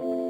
thank you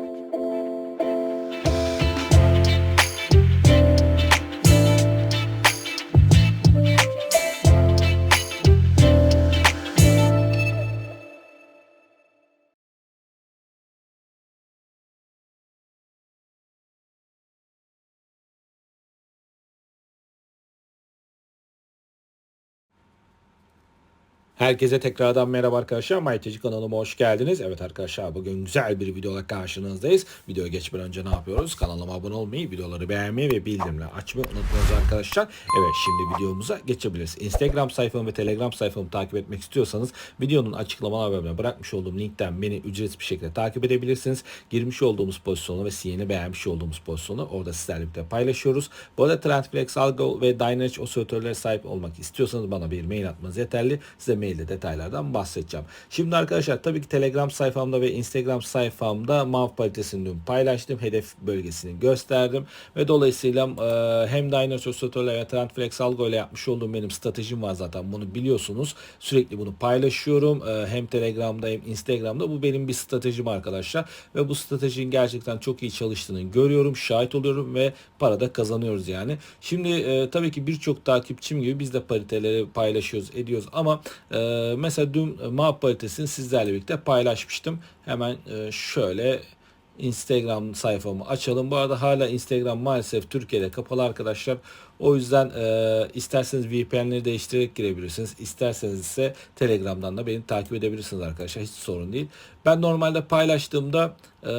Herkese tekrardan merhaba arkadaşlar. MyTeci kanalıma hoş geldiniz. Evet arkadaşlar bugün güzel bir videoyla karşınızdayız. Videoya geçmeden önce ne yapıyoruz? Kanalıma abone olmayı, videoları beğenmeyi ve bildirimleri açmayı unutmayınız arkadaşlar. Evet şimdi videomuza geçebiliriz. Instagram sayfamı ve Telegram sayfamı takip etmek istiyorsanız videonun açıklamalar bölümüne bırakmış olduğum linkten beni ücretsiz bir şekilde takip edebilirsiniz. Girmiş olduğumuz pozisyonu ve sinyali beğenmiş olduğumuz pozisyonu orada sizlerle birlikte paylaşıyoruz. Bu arada Trendflex, Algo ve Dynamic osilatörlere sahip olmak istiyorsanız bana bir mail atmanız yeterli. Size mailde detaylardan bahsedeceğim. Şimdi arkadaşlar tabii ki Telegram sayfamda ve Instagram sayfamda MAV paritesini dün paylaştım. Hedef bölgesini gösterdim. Ve dolayısıyla e, hem Dynamic osilatörler ve Trendflex Algo ile yapmış olduğum benim stratejim var zaten. Bunu biliyorsunuz. Sürekli bunu paylaşıyorum. E, hem Telegram'da hem Instagram'da. Bu benim bir stratejim arkadaşlar. Ve bu stratejinin gerçekten çok iyi çalıştığını görüyorum. Şahit oluyorum ve para da kazanıyoruz yani. Şimdi e, tabii ki birçok takipçim gibi biz de pariteleri paylaşıyoruz, ediyoruz ama e, mesela dün MAP paritesini sizlerle birlikte paylaşmıştım. Hemen e, şöyle Instagram sayfamı açalım. Bu arada hala Instagram maalesef Türkiye'de kapalı arkadaşlar. O yüzden e, isterseniz VPN'leri değiştirerek girebilirsiniz. İsterseniz ise Telegram'dan da beni takip edebilirsiniz arkadaşlar. Hiç sorun değil. Ben normalde paylaştığımda e,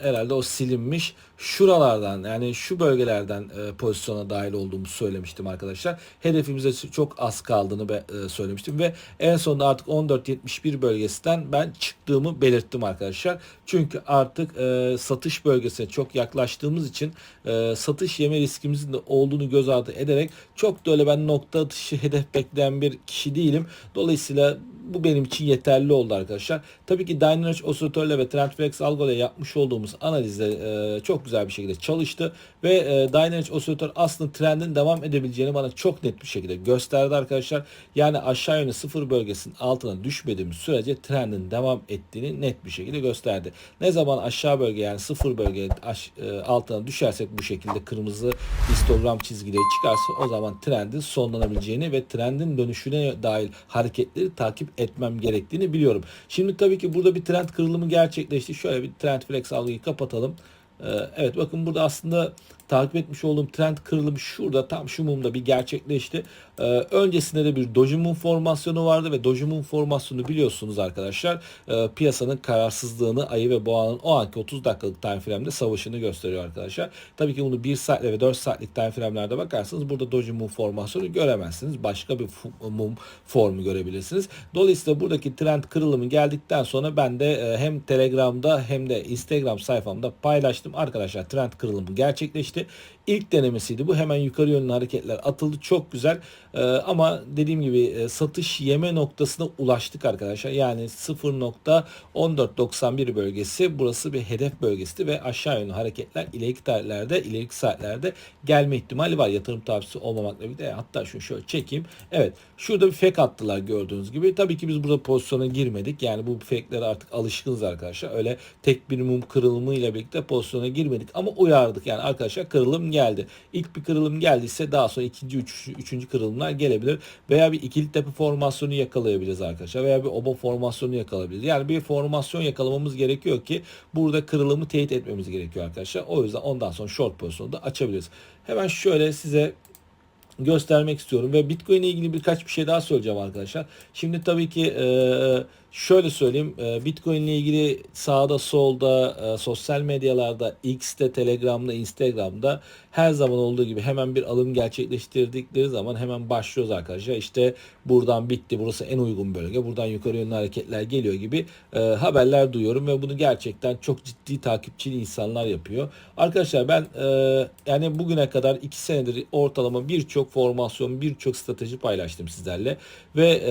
herhalde o silinmiş. Şuralardan yani şu bölgelerden e, pozisyona dahil olduğumu söylemiştim arkadaşlar. Hedefimize çok az kaldığını be, e, söylemiştim ve en sonunda artık 14.71 bölgesinden ben çıktığımı belirttim arkadaşlar. Çünkü artık e, satış bölgesine çok yaklaştığımız için e, satış yeme riskimizin de olduğunu göz ardı ederek çok da öyle ben nokta atışı hedef bekleyen bir kişi değilim. Dolayısıyla bu benim için yeterli oldu arkadaşlar. Tabii ki Dynamic Osilatörle ve Trendflex Algo ile yapmış olduğumuz analizde e, çok güzel bir şekilde çalıştı ve e, Dynamic Osilatör aslında trendin devam edebileceğini bana çok net bir şekilde gösterdi arkadaşlar. Yani aşağı yönlü sıfır bölgesinin altına düşmediğimiz sürece trendin devam ettiğini net bir şekilde gösterdi. Ne zaman aşağı bölge yani sıfır bölge aş, e, altına düşersek bu şekilde kırmızı histogram çizgileri çıkarsa o zaman trendin sonlanabileceğini ve trendin dönüşüne dair hareketleri takip etmem gerektiğini biliyorum. Şimdi tabii ki burada bir trend kırılımı gerçekleşti. Şöyle bir trend flex algıyı kapatalım. Ee, evet bakın burada aslında takip etmiş olduğum trend kırılımı şurada tam şu mumda bir gerçekleşti. Ee, öncesinde de bir Doji Mum formasyonu vardı ve Doji Mum formasyonu biliyorsunuz arkadaşlar e, piyasanın kararsızlığını ayı ve boğanın o anki 30 dakikalık time frame'de savaşını gösteriyor arkadaşlar. Tabii ki bunu 1 saatle ve 4 saatlik time frame'lerde bakarsanız burada Doji Mum formasyonu göremezsiniz. Başka bir mum formu görebilirsiniz. Dolayısıyla buradaki trend kırılımı geldikten sonra ben de e, hem Telegram'da hem de Instagram sayfamda paylaştım. Arkadaşlar trend kırılımı gerçekleşti gerçekleşti. İlk denemesiydi bu. Hemen yukarı yönlü hareketler atıldı. Çok güzel. Ee, ama dediğim gibi e, satış yeme noktasına ulaştık arkadaşlar. Yani 0.1491 bölgesi burası bir hedef bölgesiydi ve aşağı yönlü hareketler ileriki tarihlerde, ileriki saatlerde gelme ihtimali var. Yatırım tavsiyesi olmamakla birlikte. Hatta şunu şöyle çekeyim. Evet. Şurada bir fake attılar gördüğünüz gibi. Tabii ki biz burada pozisyona girmedik. Yani bu fake'lere artık alışkınız arkadaşlar. Öyle tek bir mum kırılımıyla birlikte pozisyona girmedik ama uyardık. Yani arkadaşlar kırılım geldi. İlk bir kırılım geldiyse daha sonra ikinci, üç, üçüncü kırılımlar gelebilir. Veya bir ikili tepe formasyonu yakalayabiliriz arkadaşlar. Veya bir oba formasyonu yakalayabiliriz. Yani bir formasyon yakalamamız gerekiyor ki burada kırılımı teyit etmemiz gerekiyor arkadaşlar. O yüzden ondan sonra short pozisyonu da açabiliriz. Hemen şöyle size göstermek istiyorum ve Bitcoin ile ilgili birkaç bir şey daha söyleyeceğim arkadaşlar. Şimdi tabii ki e, şöyle söyleyeyim e, Bitcoin ile ilgili sağda solda e, sosyal medyalarda X'te Telegram'da Instagram'da her zaman olduğu gibi hemen bir alım gerçekleştirdikleri zaman hemen başlıyoruz arkadaşlar. İşte buradan bitti burası en uygun bölge buradan yukarı yönlü hareketler geliyor gibi e, haberler duyuyorum ve bunu gerçekten çok ciddi takipçili insanlar yapıyor. Arkadaşlar ben yani bugüne kadar 2 senedir ortalama birçok formasyon birçok strateji paylaştım sizlerle ve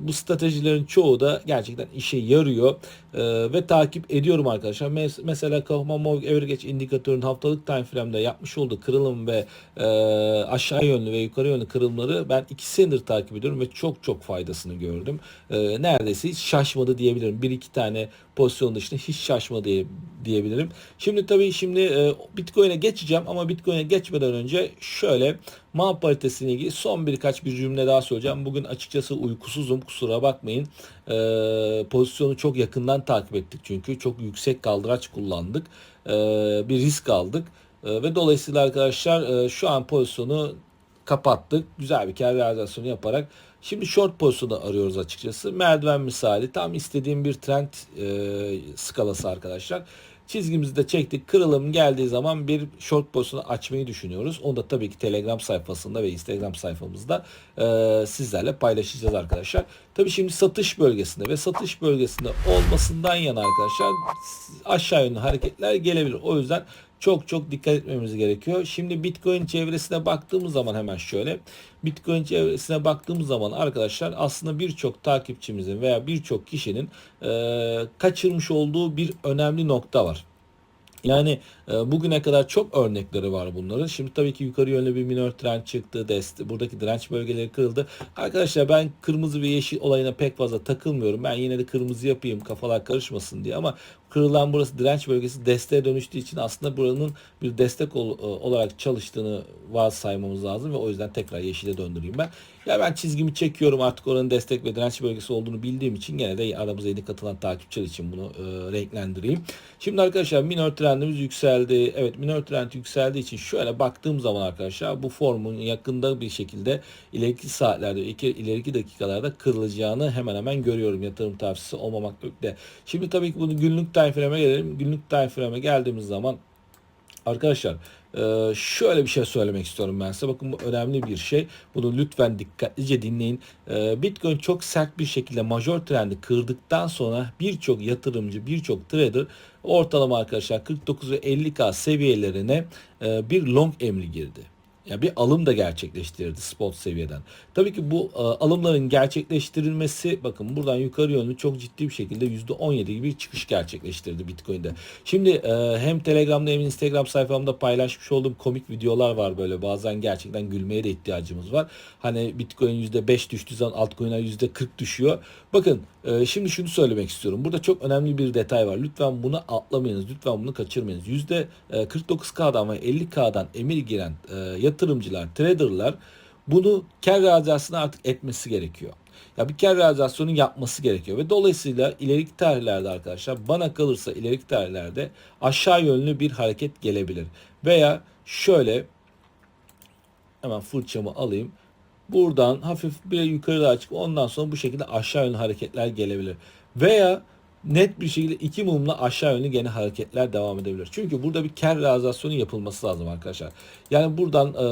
bu stratejilerin çoğu da gerçekten gerçekten işe yarıyor Ee, ve takip ediyorum arkadaşlar. Mes- mesela Kaufman Move Average indikatörün haftalık time frame'de yapmış olduğu kırılım ve e, aşağı yönlü ve yukarı yönlü kırılımları ben iki senedir takip ediyorum ve çok çok faydasını gördüm. Ee, neredeyse hiç şaşmadı diyebilirim. Bir iki tane pozisyon dışında hiç şaşmadı diye, diyebilirim. Şimdi tabii şimdi e, Bitcoin'e geçeceğim ama Bitcoin'e geçmeden önce şöyle MAV paritesiyle ilgili son birkaç bir cümle daha söyleyeceğim. Bugün açıkçası uykusuzum kusura bakmayın. Ee, pozisyonu çok yakından takip ettik çünkü çok yüksek kaldıraç kullandık. Ee, bir risk aldık. Ee, ve dolayısıyla arkadaşlar e, şu an pozisyonu kapattık. Güzel bir kar realizasyonu yaparak Şimdi short pozisyonu arıyoruz açıkçası. Merdiven misali tam istediğim bir trend e, skalası arkadaşlar. Çizgimizi de çektik. Kırılım geldiği zaman bir short pozisyonu açmayı düşünüyoruz. Onu da tabii ki Telegram sayfasında ve Instagram sayfamızda e, sizlerle paylaşacağız arkadaşlar. Tabii şimdi satış bölgesinde ve satış bölgesinde olmasından yana arkadaşlar aşağı yönlü hareketler gelebilir. O yüzden çok çok dikkat etmemiz gerekiyor. Şimdi Bitcoin çevresine baktığımız zaman hemen şöyle. Bitcoin çevresine baktığımız zaman arkadaşlar aslında birçok takipçimizin veya birçok kişinin e, kaçırmış olduğu bir önemli nokta var. Yani e, bugüne kadar çok örnekleri var bunların. Şimdi tabii ki yukarı yönlü bir minor trend çıktı. Dest buradaki direnç bölgeleri kırıldı. Arkadaşlar ben kırmızı ve yeşil olayına pek fazla takılmıyorum. Ben yine de kırmızı yapayım kafalar karışmasın diye ama kırılan burası direnç bölgesi desteğe dönüştüğü için aslında buranın bir destek ol, olarak çalıştığını varsaymamız lazım ve o yüzden tekrar yeşile döndüreyim ben. Ya ben çizgimi çekiyorum artık oranın destek ve direnç bölgesi olduğunu bildiğim için gene de aramıza yeni katılan takipçiler için bunu e, renklendireyim. Şimdi arkadaşlar minor trendimiz yükseldi. Evet minor trend yükseldiği için şöyle baktığım zaman arkadaşlar bu formun yakında bir şekilde ileriki saatlerde iki, ileriki dakikalarda kırılacağını hemen hemen görüyorum yatırım tavsiyesi olmamakla. Şimdi tabii ki bunu günlük time frame'e gelelim. Günlük time frame'e geldiğimiz zaman Arkadaşlar e, şöyle bir şey söylemek istiyorum ben size. Bakın bu önemli bir şey. Bunu lütfen dikkatlice dinleyin. E, Bitcoin çok sert bir şekilde major trendi kırdıktan sonra birçok yatırımcı, birçok trader ortalama arkadaşlar 49 ve 50k seviyelerine e, bir long emri girdi yani bir alım da gerçekleştirdi spot seviyeden. Tabii ki bu e, alımların gerçekleştirilmesi bakın buradan yukarı yönlü çok ciddi bir şekilde %17 gibi bir çıkış gerçekleştirdi Bitcoin'de. Şimdi e, hem Telegram'da hem Instagram sayfamda paylaşmış olduğum komik videolar var böyle bazen gerçekten gülmeye de ihtiyacımız var. Hani Bitcoin %5 düştüğü zaman altcoin'ler %40 düşüyor. Bakın e, şimdi şunu söylemek istiyorum. Burada çok önemli bir detay var. Lütfen bunu atlamayınız. Lütfen bunu kaçırmayınız. %49K'dan ve 50K'dan emir giren e, yatırımcılar, traderlar bunu kar realizasyonu artık etmesi gerekiyor. Ya bir kar realizasyonu yapması gerekiyor ve dolayısıyla ileriki tarihlerde arkadaşlar bana kalırsa ileriki tarihlerde aşağı yönlü bir hareket gelebilir. Veya şöyle hemen fırçamı alayım. Buradan hafif bir yukarıda açık ondan sonra bu şekilde aşağı yönlü hareketler gelebilir. Veya net bir şekilde iki mumla aşağı yönlü gene hareketler devam edebilir. Çünkü burada bir kar realizasyonu yapılması lazım arkadaşlar. Yani buradan e,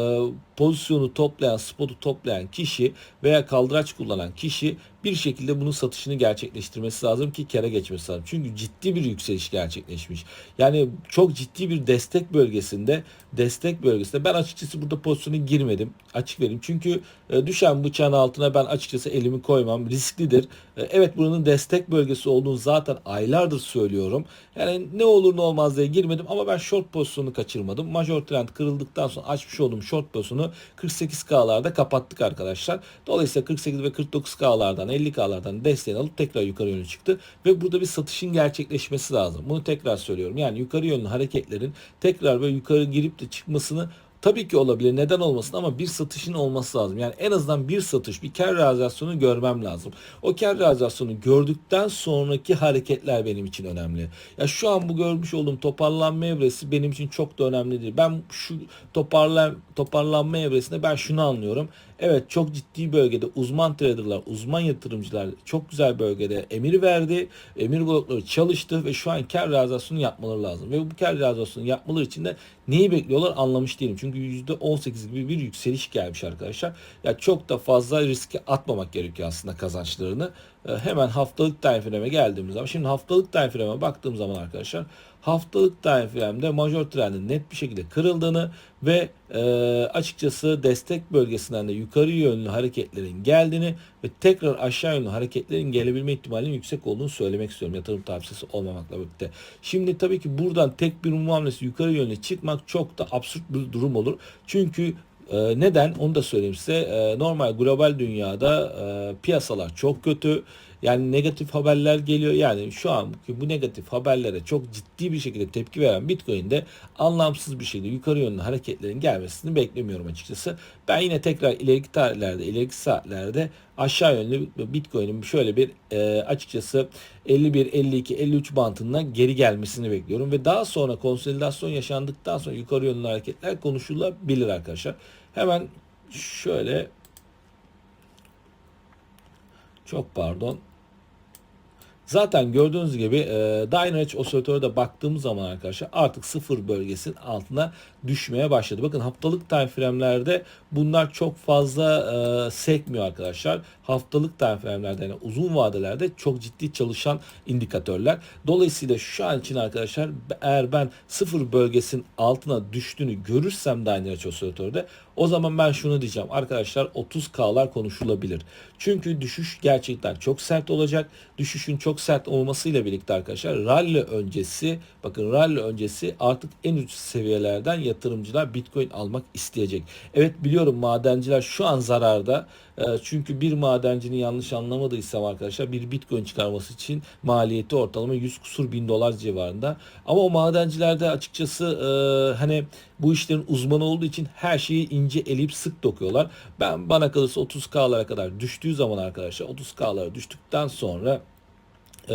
pozisyonu toplayan, spotu toplayan kişi veya kaldıraç kullanan kişi bir şekilde bunun satışını gerçekleştirmesi lazım ki kere geçmesi lazım. Çünkü ciddi bir yükseliş gerçekleşmiş. Yani çok ciddi bir destek bölgesinde destek bölgesinde ben açıkçası burada pozisyona girmedim. Açık vereyim. Çünkü e, düşen bıçağın altına ben açıkçası elimi koymam. Risklidir. E, evet buranın destek bölgesi olduğunu zaten aylardır söylüyorum. Yani ne olur ne olmaz diye girmedim ama ben short pozisyonu kaçırmadım. Major trend kırıldıktan sonra açmış olduğum short pozisyonu 48K'larda kapattık arkadaşlar. Dolayısıyla 48 ve 49K'lardan 50K'lardan desteğini alıp tekrar yukarı yönlü çıktı. Ve burada bir satışın gerçekleşmesi lazım. Bunu tekrar söylüyorum. Yani yukarı yönlü hareketlerin tekrar ve yukarı girip de çıkmasını Tabii ki olabilir. Neden olmasın ama bir satışın olması lazım. Yani en azından bir satış, bir kar realizasyonu görmem lazım. O kar realizasyonu gördükten sonraki hareketler benim için önemli. Ya şu an bu görmüş olduğum toparlanma evresi benim için çok da önemli değil. Ben şu toparlan toparlanma evresinde ben şunu anlıyorum. Evet çok ciddi bölgede uzman traderlar, uzman yatırımcılar çok güzel bölgede emir verdi. Emir blokları çalıştı ve şu an kar realizasyonu yapmaları lazım. Ve bu kar realizasyonu yapmaları için de neyi bekliyorlar anlamış değilim. Çünkü %18 gibi bir yükseliş gelmiş arkadaşlar. Ya çok da fazla riske atmamak gerekiyor aslında kazançlarını. e, hemen haftalık time frame'e geldiğimiz zaman şimdi haftalık time frame'e baktığım zaman arkadaşlar haftalık time frame'de major trendin net bir şekilde kırıldığını ve e, açıkçası destek bölgesinden de yukarı yönlü hareketlerin geldiğini ve tekrar aşağı yönlü hareketlerin gelebilme ihtimalinin yüksek olduğunu söylemek istiyorum yatırım tavsiyesi olmamakla birlikte. Şimdi tabii ki buradan tek bir mum hamlesi yukarı yönlü çıkmak çok da absürt bir durum olur. Çünkü e, neden onu da söyleyeyim size. E, normal global dünyada e, piyasalar çok kötü. Yani negatif haberler geliyor. Yani şu an bu negatif haberlere çok ciddi bir şekilde tepki veren Bitcoin'de anlamsız bir şekilde yukarı yönlü hareketlerin gelmesini beklemiyorum açıkçası. Ben yine tekrar ileriki tarihlerde, ileriki saatlerde aşağı yönlü Bitcoin'in şöyle bir e, açıkçası 51, 52, 53 bantından geri gelmesini bekliyorum ve daha sonra konsolidasyon yaşandıktan sonra yukarı yönlü hareketler konuşulabilir arkadaşlar. Hemen şöyle çok pardon Zaten gördüğünüz gibi e, Dynamitch osilatörde baktığımız zaman arkadaşlar artık sıfır bölgesinin altına düşmeye başladı. Bakın haftalık time frame'lerde bunlar çok fazla e, sekmiyor arkadaşlar. Haftalık time frame'lerde yani uzun vadelerde çok ciddi çalışan indikatörler. Dolayısıyla şu an için arkadaşlar eğer ben sıfır bölgesinin altına düştüğünü görürsem Dynamitch osilatörde o zaman ben şunu diyeceğim arkadaşlar 30K'lar konuşulabilir. Çünkü düşüş gerçekten çok sert olacak. Düşüşün çok sert olmasıyla birlikte arkadaşlar rally öncesi bakın rally öncesi artık en üst seviyelerden yatırımcılar Bitcoin almak isteyecek. Evet biliyorum madenciler şu an zararda. Çünkü bir madencinin yanlış anlamadıysam arkadaşlar bir Bitcoin çıkarması için maliyeti ortalama 100 kusur bin dolar civarında. Ama o madencilerde açıkçası e, hani bu işlerin uzmanı olduğu için her şeyi ince elip sık dokuyorlar. Ben bana kalırsa 30K'lara kadar düştüğü zaman arkadaşlar 30K'lara düştükten sonra e,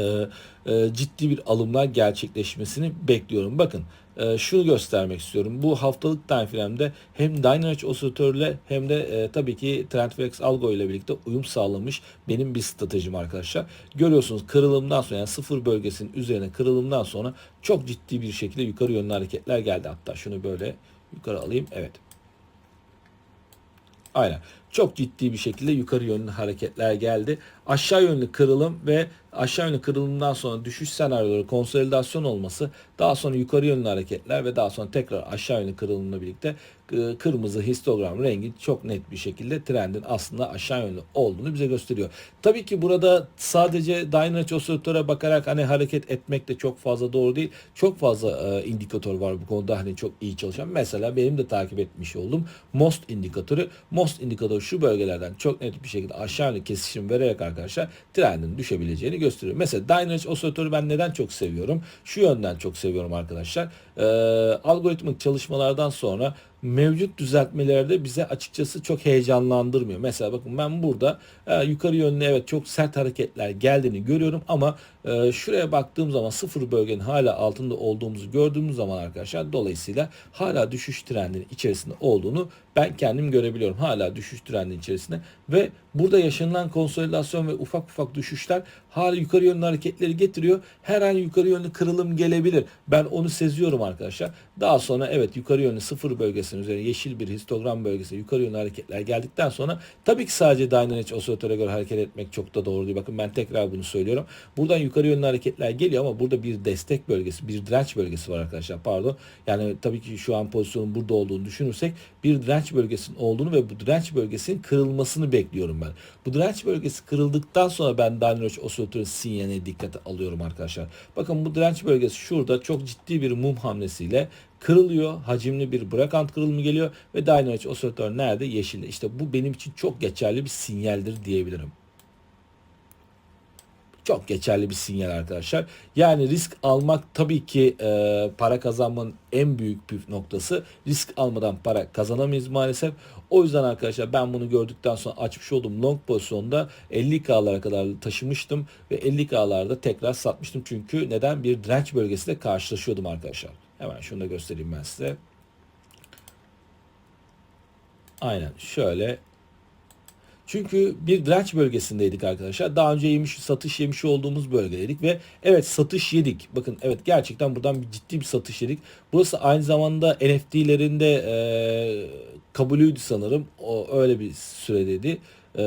e, ciddi bir alımlar gerçekleşmesini bekliyorum. Bakın e, şunu göstermek istiyorum. Bu haftalık time hem Dynamic osilatörle hem de e, tabii ki Trendforex algo ile birlikte uyum sağlamış benim bir stratejim arkadaşlar. Görüyorsunuz kırılımdan sonra yani sıfır bölgesinin üzerine kırılımdan sonra çok ciddi bir şekilde yukarı yönlü hareketler geldi. Hatta şunu böyle yukarı alayım. Evet. Aynen. Çok ciddi bir şekilde yukarı yönlü hareketler geldi. Aşağı yönlü kırılım ve aşağı yönlü kırılımdan sonra düşüş senaryoları konsolidasyon olması daha sonra yukarı yönlü hareketler ve daha sonra tekrar aşağı yönlü kırılımla birlikte e, kırmızı histogram rengi çok net bir şekilde trendin aslında aşağı yönlü olduğunu bize gösteriyor. Tabii ki burada sadece Dynamic osilatöre bakarak hani hareket etmek de çok fazla doğru değil. Çok fazla e, indikatör var bu konuda hani çok iyi çalışan. Mesela benim de takip etmiş olduğum MOST indikatörü. MOST indikatörü şu bölgelerden çok net bir şekilde aşağı yönlü kesişim vererek arkadaşlar trendin düşebileceğini gösteriyor. Mesela Dynamic osilatörü ben neden çok seviyorum? Şu yönden çok seviyorum arkadaşlar. Ee, algoritmik çalışmalardan sonra mevcut düzeltmelerde bize açıkçası çok heyecanlandırmıyor. Mesela bakın ben burada e, yukarı yönlü evet çok sert hareketler geldiğini görüyorum ama e, şuraya baktığım zaman sıfır bölgenin hala altında olduğumuzu gördüğümüz zaman arkadaşlar dolayısıyla hala düşüş trendinin içerisinde olduğunu ben kendim görebiliyorum. Hala düşüş trendinin içerisinde ve burada yaşanılan konsolidasyon ve ufak ufak düşüşler hala yukarı yönlü hareketleri getiriyor. Her an yukarı yönlü kırılım gelebilir. Ben onu seziyorum arkadaşlar. Daha sonra evet yukarı yönlü sıfır bölgesinin üzerine yeşil bir histogram bölgesi yukarı yönlü hareketler geldikten sonra tabii ki sadece Dynamic osilatöre göre hareket etmek çok da doğru değil. Bakın ben tekrar bunu söylüyorum. Buradan yukarı yönlü hareketler geliyor ama burada bir destek bölgesi, bir direnç bölgesi var arkadaşlar. Pardon. Yani tabii ki şu an pozisyonun burada olduğunu düşünürsek bir direnç bölgesinin olduğunu ve bu direnç bölgesinin kırılmasını bekliyorum ben. Bu direnç bölgesi kırıldıktan sonra ben Dynamic osilatörün sinyaline dikkate alıyorum arkadaşlar. Bakın bu direnç bölgesi şurada çok ciddi bir mum hamlesiyle kırılıyor. Hacimli bir bırakant kırılımı geliyor ve Dynamic osilatör nerede? Yeşilde. İşte bu benim için çok geçerli bir sinyaldir diyebilirim çok geçerli bir sinyal arkadaşlar. Yani risk almak tabii ki e, para kazanmanın en büyük püf noktası. Risk almadan para kazanamayız maalesef. O yüzden arkadaşlar ben bunu gördükten sonra açmış olduğum long pozisyonda 50K'lara kadar taşımıştım ve 50K'larda tekrar satmıştım. Çünkü neden? Bir direnç bölgesiyle karşılaşıyordum arkadaşlar. Hemen şunu da göstereyim ben size. Aynen şöyle çünkü bir direnç bölgesindeydik arkadaşlar. Daha önce yemiş, satış yemiş olduğumuz bölgedeydik ve evet satış yedik. Bakın evet gerçekten buradan bir ciddi bir satış yedik. Burası aynı zamanda NFT'lerinde e, kabulüydü sanırım. O öyle bir süredeydi. Ee,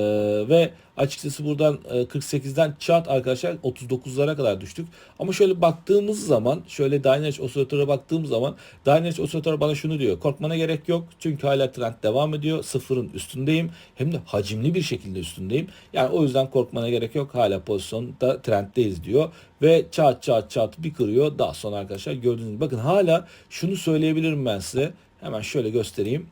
ve açıkçası buradan e, 48'den çat arkadaşlar 39'lara kadar düştük. Ama şöyle baktığımız zaman şöyle Dynash osilatöre baktığım zaman Dynash osilatör bana şunu diyor. Korkmana gerek yok. Çünkü hala trend devam ediyor. Sıfırın üstündeyim. Hem de hacimli bir şekilde üstündeyim. Yani o yüzden korkmana gerek yok. Hala pozisyonda trenddeyiz diyor. Ve çat çat çat bir kırıyor. Daha sonra arkadaşlar gördüğünüz gibi bakın hala şunu söyleyebilirim ben size. Hemen şöyle göstereyim.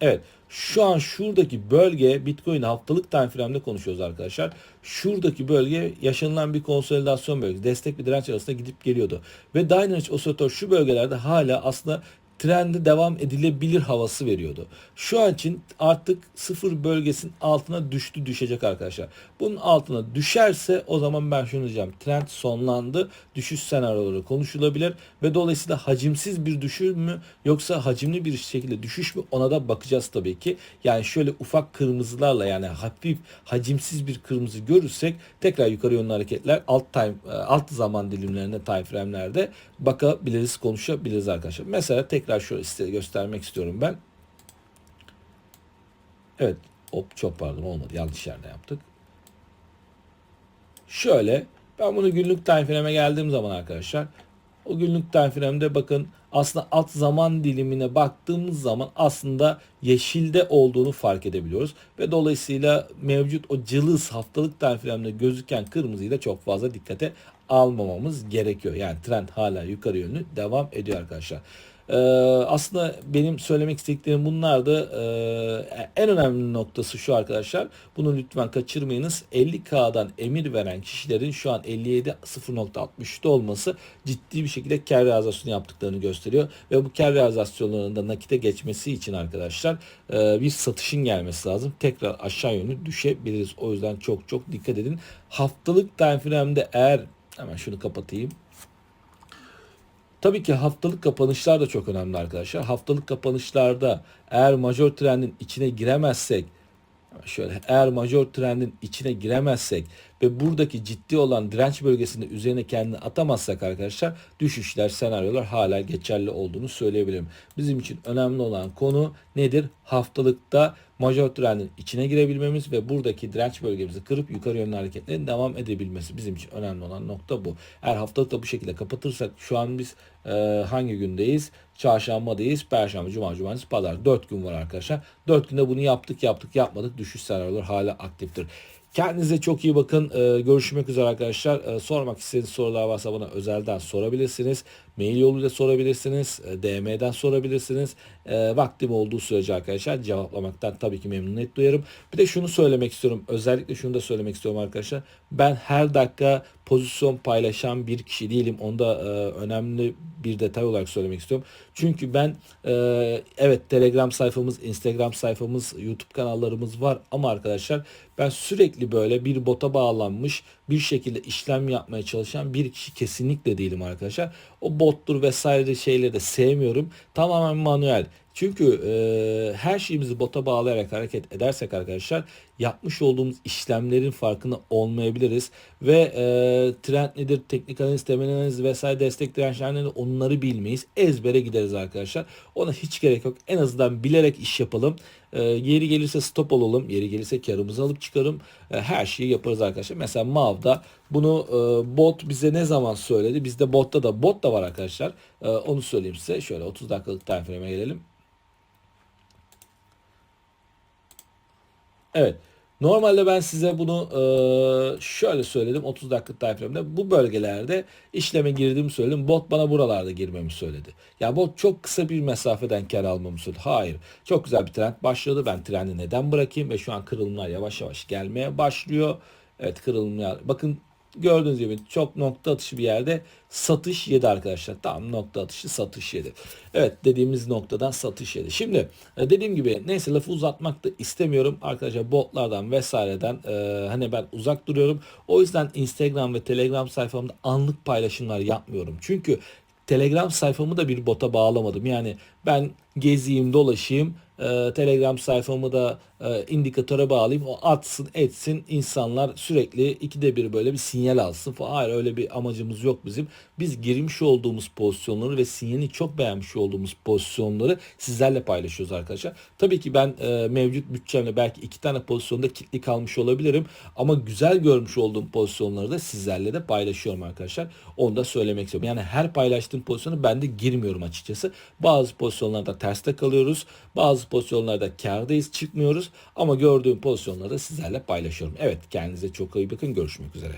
Evet şu an şuradaki bölge Bitcoin haftalık time frame'de konuşuyoruz arkadaşlar. Şuradaki bölge yaşanılan bir konsolidasyon bölgesi. Destek bir direnç arasında gidip geliyordu. Ve Dynamic Oscillator şu bölgelerde hala aslında trendi devam edilebilir havası veriyordu. Şu an için artık sıfır bölgesinin altına düştü düşecek arkadaşlar. Bunun altına düşerse o zaman ben şunu diyeceğim. Trend sonlandı. Düşüş senaryoları konuşulabilir ve dolayısıyla hacimsiz bir düşüş mü yoksa hacimli bir şekilde düşüş mü ona da bakacağız tabii ki. Yani şöyle ufak kırmızılarla yani hafif hacimsiz bir kırmızı görürsek tekrar yukarı yönlü hareketler alt time alt zaman dilimlerinde time frame'lerde bakabiliriz, konuşabiliriz arkadaşlar. Mesela tekrar şöyle size göstermek istiyorum ben. Evet, hop çok pardon olmadı. Yanlış yerde yaptık. Şöyle ben bunu günlük time frame'e geldiğim zaman arkadaşlar o günlük time bakın aslında alt zaman dilimine baktığımız zaman aslında yeşilde olduğunu fark edebiliyoruz. Ve dolayısıyla mevcut o cılız haftalık time frame'de gözüken kırmızıyı da çok fazla dikkate almamamız gerekiyor. Yani trend hala yukarı yönlü devam ediyor arkadaşlar. Ee, aslında benim söylemek istediklerim bunlardı. Ee, en önemli noktası şu arkadaşlar. Bunu lütfen kaçırmayınız. 50K'dan emir veren kişilerin şu an 57 0.63'te olması ciddi bir şekilde kar realizasyonu yaptıklarını gösteriyor. Ve bu kar realizasyonlarında nakite geçmesi için arkadaşlar e, bir satışın gelmesi lazım. Tekrar aşağı yönlü düşebiliriz. O yüzden çok çok dikkat edin. Haftalık time frame'de eğer hemen şunu kapatayım. Tabii ki haftalık kapanışlar da çok önemli arkadaşlar. Haftalık kapanışlarda eğer major trendin içine giremezsek şöyle eğer major trendin içine giremezsek ve buradaki ciddi olan direnç bölgesinde üzerine kendini atamazsak arkadaşlar düşüşler, senaryolar hala geçerli olduğunu söyleyebilirim. Bizim için önemli olan konu nedir? Haftalıkta major trendin içine girebilmemiz ve buradaki direnç bölgemizi kırıp yukarı yönlü hareketlerin devam edebilmesi bizim için önemli olan nokta bu. Eğer haftalıkta bu şekilde kapatırsak şu an biz e, hangi gündeyiz? Çarşambadayız, Perşembe, Cuma, Cumartesi, Pazar. 4 gün var arkadaşlar. 4 günde bunu yaptık, yaptık, yapmadık. Düşüş senaryoları hala aktiftir. Kendinize çok iyi bakın. Ee, görüşmek üzere arkadaşlar. Ee, sormak istediğiniz sorular varsa bana özelden sorabilirsiniz. Mail yoluyla sorabilirsiniz. E, DM'den sorabilirsiniz. Vaktim olduğu sürece arkadaşlar cevaplamaktan tabii ki memnuniyet duyarım. Bir de şunu söylemek istiyorum. Özellikle şunu da söylemek istiyorum arkadaşlar. Ben her dakika pozisyon paylaşan bir kişi değilim. Onda e, önemli bir detay olarak söylemek istiyorum. Çünkü ben e, evet Telegram sayfamız, Instagram sayfamız, YouTube kanallarımız var ama arkadaşlar ben sürekli böyle bir bota bağlanmış bir şekilde işlem yapmaya çalışan bir kişi kesinlikle değilim arkadaşlar. O bottur vesaire şeyleri de sevmiyorum. Tamamen manuel. Çünkü e, her şeyimizi bota bağlayarak hareket edersek arkadaşlar yapmış olduğumuz işlemlerin farkında olmayabiliriz. Ve e, trend nedir, teknik analiz, temel analiz vesaire destek dirençler nedir onları bilmeyiz. Ezbere gideriz arkadaşlar. Ona hiç gerek yok. En azından bilerek iş yapalım. E, yeri gelirse stop olalım. Yeri gelirse karımızı alıp çıkarım. E, her şeyi yaparız arkadaşlar. Mesela MAV'da bunu e, bot bize ne zaman söyledi? Bizde botta da bot da var arkadaşlar. E, onu söyleyeyim size. Şöyle 30 dakikalık time frame'e gelelim. Evet. Normalde ben size bunu e, şöyle söyledim 30 dakika time frame'de bu bölgelerde işleme girdiğimi söyledim. Bot bana buralarda girmemi söyledi. Ya bot çok kısa bir mesafeden kar almamı söyledi. Hayır. Çok güzel bir trend başladı. Ben trendi neden bırakayım ve şu an kırılımlar yavaş yavaş gelmeye başlıyor. Evet kırılımlar. Bakın Gördüğünüz gibi çok nokta atışı bir yerde satış yedi arkadaşlar. Tam nokta atışı satış yedi. Evet dediğimiz noktadan satış yedi. Şimdi e, dediğim gibi neyse lafı uzatmak da istemiyorum. Arkadaşlar botlardan vesaireden e, hani ben uzak duruyorum. O yüzden Instagram ve Telegram sayfamda anlık paylaşımlar yapmıyorum. Çünkü Telegram sayfamı da bir bota bağlamadım. Yani ben gezeyim, dolaşayım. Ee, Telegram sayfamı da e, indikatöre bağlayayım. O atsın, etsin. insanlar sürekli ikide bir böyle bir sinyal alsın falan. Hayır öyle bir amacımız yok bizim. Biz girmiş olduğumuz pozisyonları ve sinyalini çok beğenmiş olduğumuz pozisyonları sizlerle paylaşıyoruz arkadaşlar. Tabii ki ben e, mevcut bütçemle belki iki tane pozisyonda kilitli kalmış olabilirim. Ama güzel görmüş olduğum pozisyonları da sizlerle de paylaşıyorum arkadaşlar. Onu da söylemek istiyorum. Yani her paylaştığım pozisyonu ben de girmiyorum açıkçası. Bazı pozisyonlarda terste kalıyoruz. Bazı pozisyonlarda kardayız çıkmıyoruz. Ama gördüğüm pozisyonları sizlerle paylaşıyorum. Evet kendinize çok iyi bakın. Görüşmek üzere.